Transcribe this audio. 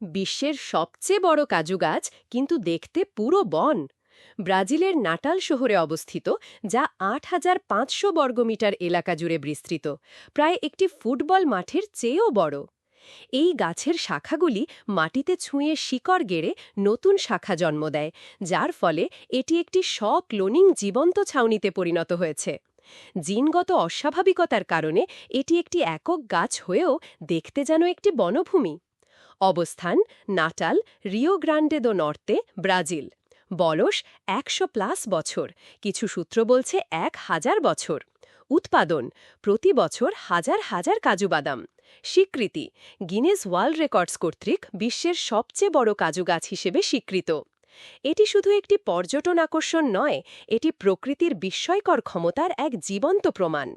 বিশ্বের সবচেয়ে বড় কাজু গাছ, কিন্তু দেখতে পুরো বন। ব্রাজিলের নাটাল শহরে অবস্থিত, যা আট হাজার পাঁচশো বর্গমিটার এলাকা জুড়ে বিস্তৃত, প্রায় একটি ফুটবল মাঠের চেয়েও বড়। এই গাছের শাখাগুলি মাটিতে ছুঁয়ে শিকড় গেড়ে নতুন শাখা জন্ম দেয়, যার ফলে এটি একটি স্ব-ক্লোনিং জীবন্ত ছাউনিতে পরিণত হয়েছে। জিনগত অস্বাভাবিকতার কারণে এটি একটি একক গাছ হয়েও দেখতে যেন একটি বনভূমি। অবস্থান Natal, Rio Grande do Norte, Brazil. বলস একশো প্লাস বছর, কিছু সূত্র বলছে এক হাজার বছর। উৎপাদন, প্রতি বছর হাজার হাজার কাজু বাদাম। স্বীকৃতি, গিনেস ওয়ার্ল্ড রেকর্ডস কর্তৃক বিশ্বের সবচেয়ে বড় কাজু গাছ হিসেবে স্বীকৃত। এটি শুধু একটি পর্যটন আকর্ষণ নয়, এটি প্রকৃতির বিস্ময়কর ক্ষমতার এক জীবন্ত প্রমাণ।